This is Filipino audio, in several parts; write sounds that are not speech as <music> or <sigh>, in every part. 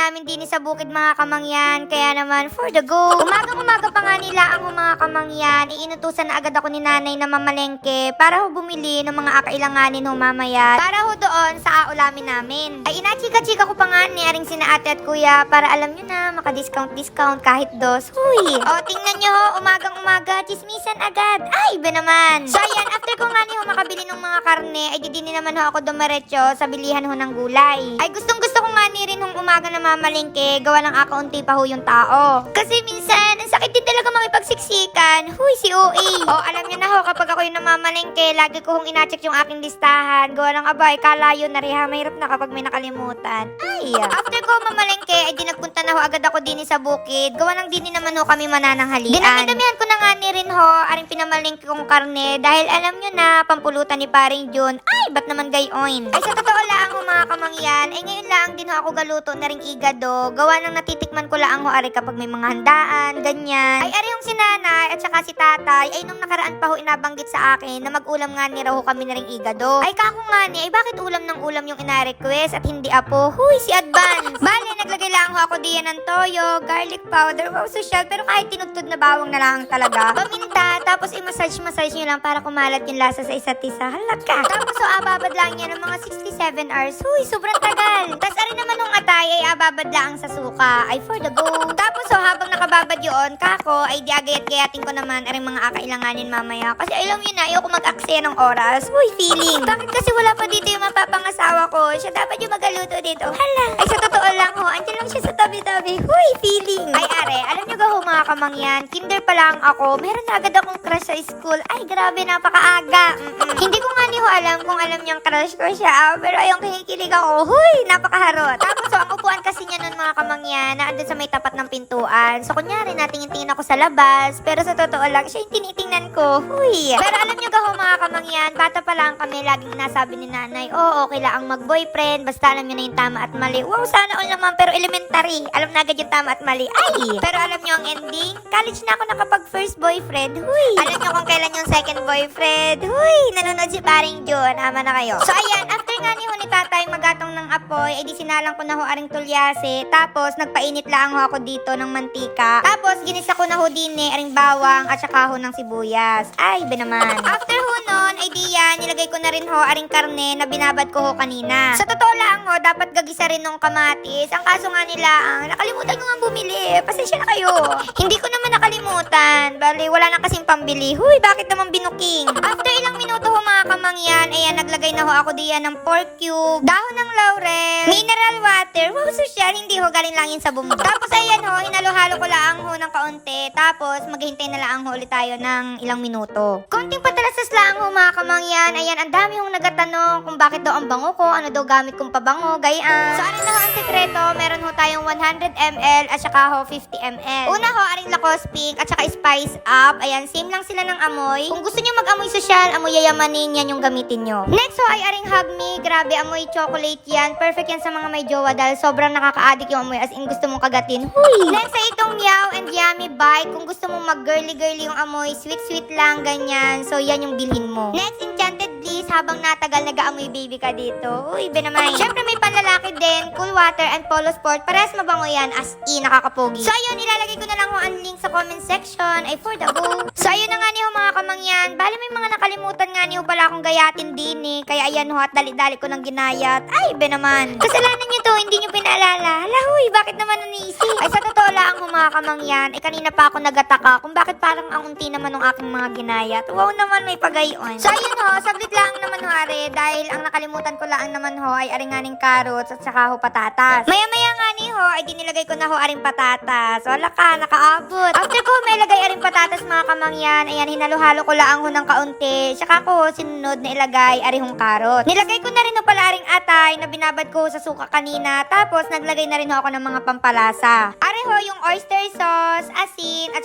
namin din sa bukid mga kamangyan. Kaya naman, for the go. Umagang umaga pa nga nila ang mga kamangyan. Iinutusan na agad ako ni nanay na mamalengke para ho bumili ng mga akailanganin ho mamaya. Para ho doon sa aulamin namin. Ay inachika-chika ko pa nga ni aring sina ate at kuya para alam nyo na makadiscount-discount kahit dos. Huy! O tingnan nyo ho, umagang umaga, chismisan agad. Ay, ba naman. So ayan, after ko nga ni ho makabili ng mga karne, ay di din naman ho ako dumiretso sa bilihan ho ng gulay. Ay gustong gusto ko nga ni rin hong umaga na mamalengke, gawa ng akaunti pa ho yung tao. Kasi minsan, ang makipagsiksikan. Huy, si OA. O alam niyo na ho, kapag ako yung namamalengke, lagi ko hong inacheck yung aking listahan. Gawa ng abay, kalayo na riha, mahirap na kapag may nakalimutan. Ay, after ko mamalengke, ay di nagpunta na ho agad ako din sa bukid. Gawa ng din naman ho kami manananghalian. Dinami-damihan ko na nga ni rin ho, aring pinamalengke kong karne dahil alam nyo na, pampulutan ni paring Jun. Ay, ba't naman gayon? Ay, sa totoo lang kamangyan, ay ngayon lang din ho ako galuto na ring igado. Gawa ng natitikman ko lang ho ari kapag may mga handaan, ganyan. Ay, ari yung si nanay at saka si tatay, ay nung nakaraan pa ho inabanggit sa akin na mag-ulam nga ni raw ho kami na ring igado. Ay, kako nga ni, ay bakit ulam ng ulam yung ina-request at hindi apo? Huy, si Advance! <laughs> Bale, naglagay lang ho ako diyan ng toyo, garlic powder, wow, social, pero kahit tinugtod na bawang na lang talaga. <laughs> Paminta, tapos i-massage-massage nyo lang para kumalat yung lasa sa isa't isa. Halat ka! Tapos so, ababad lang yan ng mga 67 hours. Huy, sobrang tagal! Tapos ari naman nung atay ay ababad lang sa suka. Ay for the go. Tapos so, habang nakababad yun, kako, ay diagayat-gayatin ko naman aring mga akailanganin mamaya. Kasi alam yun na, ayoko mag-aksaya ng oras. Huy, feeling! Bakit kasi wala pa dito yung mapapangasawa ko? Siya dapat yung magaluto dito. Hala! Ay sa lang ho, andyan lang siya sa tabi-tabi. Huy, feeling! Ay are, alam ga ho mga kamangyan, kinder pa lang ako, meron na agad akong crush sa school. Ay, grabe, napakaaga. Mm-mm. Hindi ko nga ni ho alam kung alam niyang crush ko siya, ah, pero ayong kinikilig ako. Huy, napakaharot. Tapos so, ang upuan kasi niya nun mga kamangyan, na andun sa may tapat ng pintuan. So, kunyari, natingin-tingin ako sa labas, pero sa totoo lang, siya yung tinitingnan ko. Huy. Pero alam niyo ho mga kamangyan, bata pa lang kami, laging nasabi ni nanay, oh, okay lang ang mag-boyfriend, basta alam niyo na yung tama at mali. Wow, sana all naman, pero elementary. Alam na agad yung tama at mali. Ay! Pero alam niyo ang ending? College na ako nakapag first boyfriend. Huy! Alam niyo kung kailan yung second boyfriend? Huy! Nanonood si paring John. Ama na kayo. So ayan, after nga ni ho ni tatay magatong ng apoy, edi sinalang ko na ho aring tulyase. Tapos nagpainit lang ho ako dito ng mantika. Tapos ginisa ko na ho din eh, aring bawang at saka ho ng sibuyas. Ay, ba naman. After ho nun, di yan, nilagay ko na rin ho aring karne na binabad ko ho kanina. Sa totoo lang ho, dapat gagisa rin ng kamatis. Ang kaso nga nila, ang nakalimutan ko nga bumili. Pasensya na kayo. <laughs> Hindi ko naman nakalimutan. Bali, wala na kasing pambili. Huy, bakit naman binuking? <laughs> After ilang minuto ho mga kamangyan, ayan, naglagay na ho ako diyan ng pork cube, dahon ng laurel, mineral water. Wow, social, hindi ho, galing lang yun sa bumbu. Tapos ayan ho, hinalo-halo ko lang ho ng kaunti. Tapos, maghihintay na lang ho ulit tayo ng ilang minuto. Konting patalasas lang ho mga kamangyan. Ayan, ang dami hong nagatanong kung bakit daw ang bango ko, ano daw gamit kong pabango, gayaan. So, ano na ang sekreto? Meron ho tayong 100 ml at saka ho 50 ml. Una ho, aring Lacoste Pink at saka Spice Up. Ayan, same lang sila ng amoy. Kung gusto nyo mag-amoy social, amoy yayamanin, yan yung gamitin nyo. Next ho, ay aring Hug Me. Grabe, amoy chocolate yan. Perfect yan sa mga may jowa dahil sobrang nakaka-addict yung amoy as in gusto mong kagatin. Huy! Next ay itong Meow and Yummy Bite. Kung gusto mong mag-girly-girly yung amoy, sweet-sweet lang, ganyan. So, yan yung bilhin mo. Next, Enchanted. Habang natagal, nag-aamoy baby ka dito. Uy, be naman. Siyempre, may panlalaki din. Cool Water and Polo Sport. Parehas mabango yan as in, nakakapogi. So, ayun, nilalagay ko na lang ang link sa comment section. Ay, for the go. So, ayun na nga ni ho mga kamangyan. Bali, may mga nakalimutan nga ni ho pala akong gayatin din eh. Kaya ayan ho, at dali-dali ko ng ginayat. Ay, be naman. Kasalanan nyo to, hindi nyo pinaalala. Hala, huy, bakit naman nanisi? Ay, sa totoo lang ho mga kamangyan, eh kanina pa ako nagataka kung bakit parang ang unti naman ng aking mga ginayat. Wow naman, may pagayon. So, ayun ho, saglit lang naman ho, dahil ang nakalimutan ko lang naman ho ay aringaning carrots at saka ho patatas. Maya-maya nga ni ho, ay dinilagay ko na ho aring patatas. Wala ka, nakaabot. After ko may lagay aring patatas mga kamangyan, ayan, hinalo-halo ko lang ho ng kaunti. Saka ko sinunod na ilagay arihong karot. Nilagay ko na rin ho pala aring atay na binabad ko sa suka kanina. Tapos naglagay na rin ho ako ng mga pampalasa. Are ho yung oyster sauce, asin,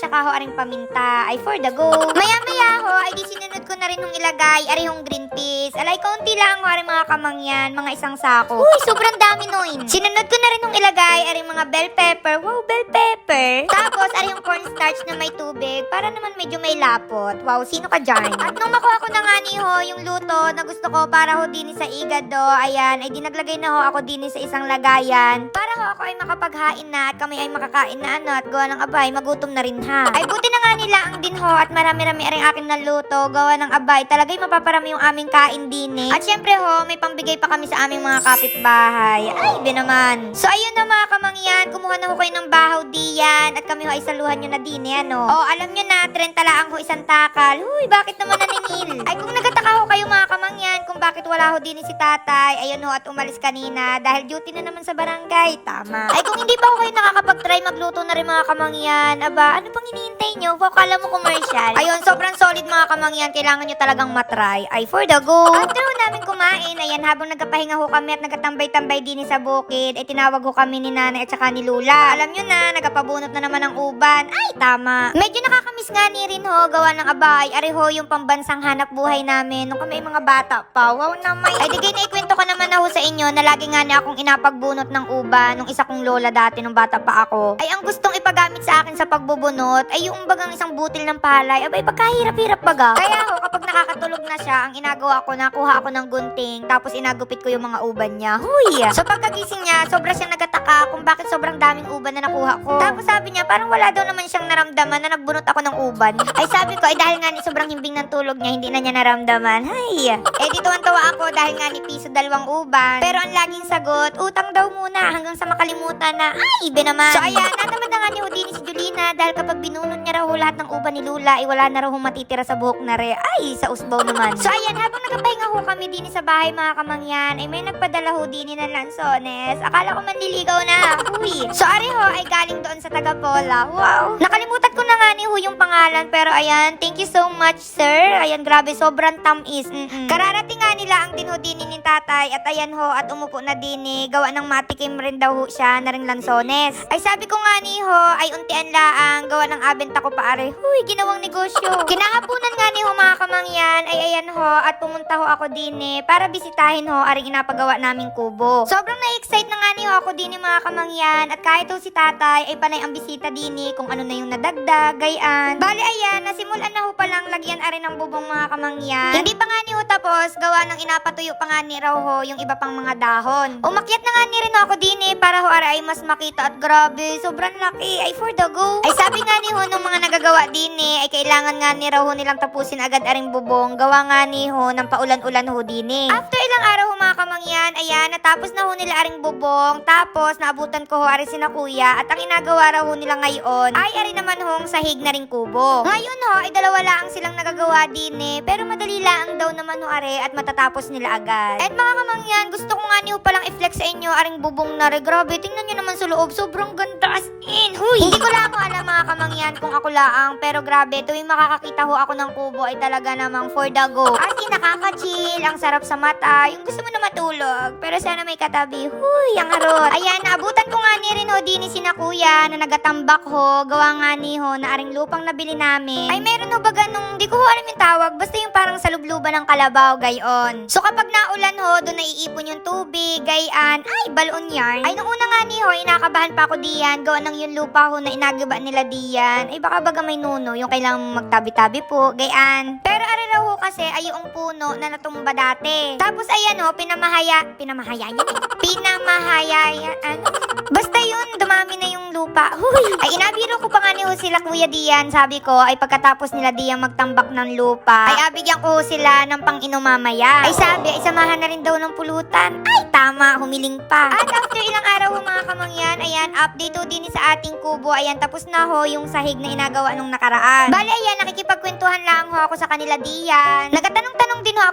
at saka ho aring paminta. Ay for the go. Maya-maya ho, ay di sinunod ko na rin yung ilagay, ari yung green peas. Alay, konti lang ho, ari mga kamangyan, mga isang sako. Uy, sobrang dami noin. Sinunod ko na rin yung ilagay, ari mga bell pepper. Wow, bell pepper. Tapos, ari yung cornstarch na may tubig, para naman medyo may lapot. Wow, sino ka dyan? At nung makuha ko na ni ho, yung luto na gusto ko para ho din sa igado, ayan, ay dinaglagay na ho ako din sa isang lagayan. Para ho ako ay makapaghain na at kami ay makakain na ano at gawa ng abay, magutom na rin ha. Ay buti na nga nila ang din ho at marami-rami rin aking naluto, gawa ng abay, talagay mapaparami yung aming kain din eh. At syempre ho, may pambigay pa kami sa aming mga kapitbahay. Ay, di naman. So ayun na mga kamangyan, kumuha na ho kayo ng bahaw diyan at kami ho ay saluhan nyo na din eh, ano. Oh, alam nyo na, 30 lang ho isang takal. Huy, bakit naman naninil? Ay kung nagtataka ho kayo mga kamangyan kung bakit wala ho din si tatay, ayun ho at umalis kanina dahil duty na naman sa barangay. Tama. Ay kung hindi pa ho kayo nakakapag-try magluto na rin mga kamangyan, aba, ano pang hinihintay nyo? Kala mo commercial. Ayun, sobrang solid mga kamangyan, kailangan nyo talagang matry. Ay, for the go. After ho namin kumain, ayan, habang nagkapahinga ho kami at nagkatambay-tambay din sa bukid, ay tinawag ho kami ni nanay at saka ni Lula. Alam nyo na, nagkapabunot na naman ng uban. Ay, tama. Medyo nakakamiss nga ni rin ho, gawa ng abay. Ari ho yung pambansang hanap buhay namin nung kami mga bata pa. Wow naman. Ay, digay na ikwento ko naman na ho sa inyo na lagi nga ni akong inapagbunot ng uban nung isa kong lola dati nung bata pa ako. Ay, ang gustong ipagamit sa akin sa pagbubunot ay yung bagang isang butil ng palay. Abay, pagkahirap-hirap baga. Kaya ho, kapag nakakatulog na siya, ang inagawa ko, nakuha ako ng gunting, tapos inagupit ko yung mga uban niya. Huy! So pagkagising niya, sobra siyang nagataka kung bakit sobrang daming uban na nakuha ko. Tapos sabi niya, parang wala daw naman siyang naramdaman na nagbunot ako ng uban. Ay sabi ko, ay dahil nga sobrang himbing ng tulog niya, hindi na niya naramdaman. Hay! Eh di tuwan-tawa ako dahil nga ni piso dalawang uban. Pero ang laging sagot, utang daw muna hanggang sa makalimutan na, ay, ibe naman. So ayan, natamad na nga ni Houdini si Julina dahil kapag binunot niya raw lahat ng uban ni Lula, ay wala na raw matitira sa buhok na re. Ay, sa usbaw naman. So ayan, habang nagpapahinga ho kami din sa bahay mga kamangyan, ay may nagpadala ho din ng lansones. Akala ko manliligaw na. Huy. So ari ho ay galing doon sa taga Pola. Wow. Nakalimutan ko na nga ni ho yung pangalan pero ayan, thank you so much sir. Ayan, grabe, sobrang tamis. Mm-mm. Kararating nga nila ang din ho din ni tatay at ayan ho at umupo na din eh. Gawa ng matikim rin daw ho siya na ring lansones. Ay sabi ko nga ni ho ay untian laang gawa ng abenta ko pa are. Huy, ginawang negosyo. <laughs> Kinahapunan nga ni ho mga kamangyan ay ayan ho at pumunta ho ako din eh para bisitahin ho aring inapagawa naming kubo. Sobrang na-excite na nga ni ho ako din eh mga kamangyan at kahit ho si tatay ay panay ang bisita din eh kung ano na yung nadagdag, gayan. Bali ayan, nasimulan na ho palang lagyan are ng bubong mga kamangyan. Hindi pa nga ni tapos gawa ng inapatuyo pa nga ni raw ho yung iba pang mga dahon. Umakyat na nga ni rin ako din eh para ho are ay mas makita at grabe, sobrang laki ay for the go. Ay sabi nga ni ho nung mga nagagawa din eh ay kailangan nga ni raw ho nilang tapusin agad aring bubong. Gawa nga ni ho ng paulan-ulan ho din eh. After ilang araw mga kamangyan, ayan, natapos na ho nila aring bubong. Tapos naabutan ko ho ari sina kuya at ang inagawa raw ho nila ngayon ay ari naman hong sahig na ring kubo. Ngayon ho ay dalawa lang silang nagagawa din eh pero madali lang daw naman ho are at matatapos nila agad. At mga kamangyan, gusto ko nga niyo palang i-flex sa inyo aring bubong na re. Grabe, tingnan niyo naman sa loob, sobrang ganda as in. Huy! Hindi ko lang ako alam mga kamangyan kung ako laang pero grabe, tuwing makakakita ho ako ng kubo ay talaga namang for the go. As in, nakaka-chill, ang sarap sa mata, yung gusto mo na matulog. Pero sana may katabi, huy, ang harot. Ayan, naabutan ko nga ni rin ho din si na kuya na nagatambak ho, gawa nga ni ho na aring lupang nabili namin. Ay meron ho baga nung, di ko ho alam yung tawag, basta yung parang sa lubluban ng kalabaw, gayon. So kapag naulan ho, doon naiipon yung tubig, gayan, ay balon yarn. Ay nung una nga ni ho, inakabahan pa ako diyan, gawa ng yung lupa ho na inagaba nila diyan. Ay baka baga may nuno, yung kailangang magtabi-tabi po, gayan. Pero ari ho kasi ay yung puno na natumba dati. Tapos ayan ho, pinamahaya, pinamahaya niya eh. Pinamahaya, ano? Basta yun, dumami na yung lupa. Huy! Ay, inabiro ko pa nga ni ho Kuya Dian. Sabi ko, ay pagkatapos nila Dian magtambak ng lupa, ay abigyan ko ho sila ng pang-inom. Ay sabi, ay samahan na rin daw ng pulutan. Ay, tama, humiling pa. At after ilang araw ho mga kamangyan, ayan, update ho din sa ating kubo. Ayan, tapos na ho yung sahig na inagawa nung nakaraan. Bali, ayan, nakikipagkwentuhan lang ho ako sa kanila Dian. Nagatanong-tanong din ho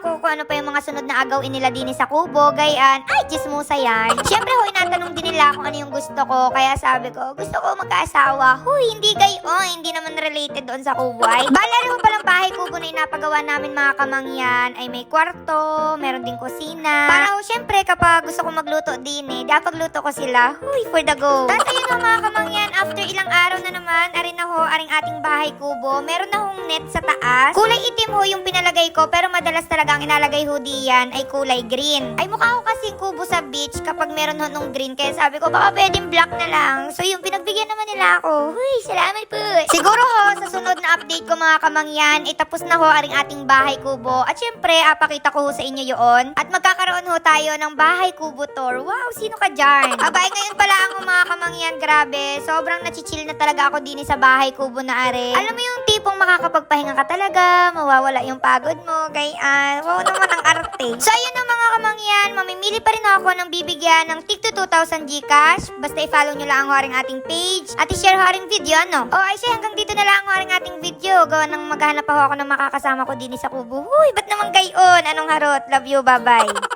ano pa yung mga sunod na agawin nila din sa kubo. Gayan, ay, chismosa yan. Siyempre ho, inatanong din nila kung ano yung gusto ko. Kaya sabi ko, gusto ko magkaasawa. Huy, hindi gayon. Hindi naman related doon sa kubo ay. Bala mo palang bahay kubo na inapagawa namin mga kamangyan ay may kwarto, meron din kusina. Para ho, syempre kapag gusto ko magluto din eh, dapat luto ko sila. Huy, for the go. Tapos ayun ho mga kamangyan, after ilang araw na naman, arin na ho, aring ating bahay kubo. Meron na hong net sa taas. Kulay itim ho yung pinalagay ko, pero madalas talaga ang inalagay ho diyan ay kulay green. Ay mukha ko kasi kubo sa beach kapag meron ho nung green, kaya sabi ko baka pwedeng black na lang. So yung pinagbigyan naman nila ako. Huy, salamat po. Siguro ho, sa sunod na update ko mga kamangyan, itapos na ho aring ating bahay kubo. At syempre, apakita ko ho sa inyo yun. At magkakaroon ho tayo ng bahay kubo tour. Wow, sino ka dyan? Abay, ngayon pala ang mga kamangyan, grabe. Sobrang nachichill na talaga ako din sa bahay kubo na are. Alam mo yung tipong makakapagpahinga ka talaga, mawawala yung pagod mo, gayaan. Wow naman ang arte. So, ayun na mga kamangyan, mamimili pa rin ako ng bibigyan ng tig to 2,000 Gcash. Basta i-follow nyo lang ang ating page at i-share ho video, no? O, ay siya, hanggang dito na lang ang haring ating video. Gawa nang maghanap pa ho ako ng makakasama ko din sa kubo. Huy, ba't naman gayon? Anong harot? Love you, bye-bye.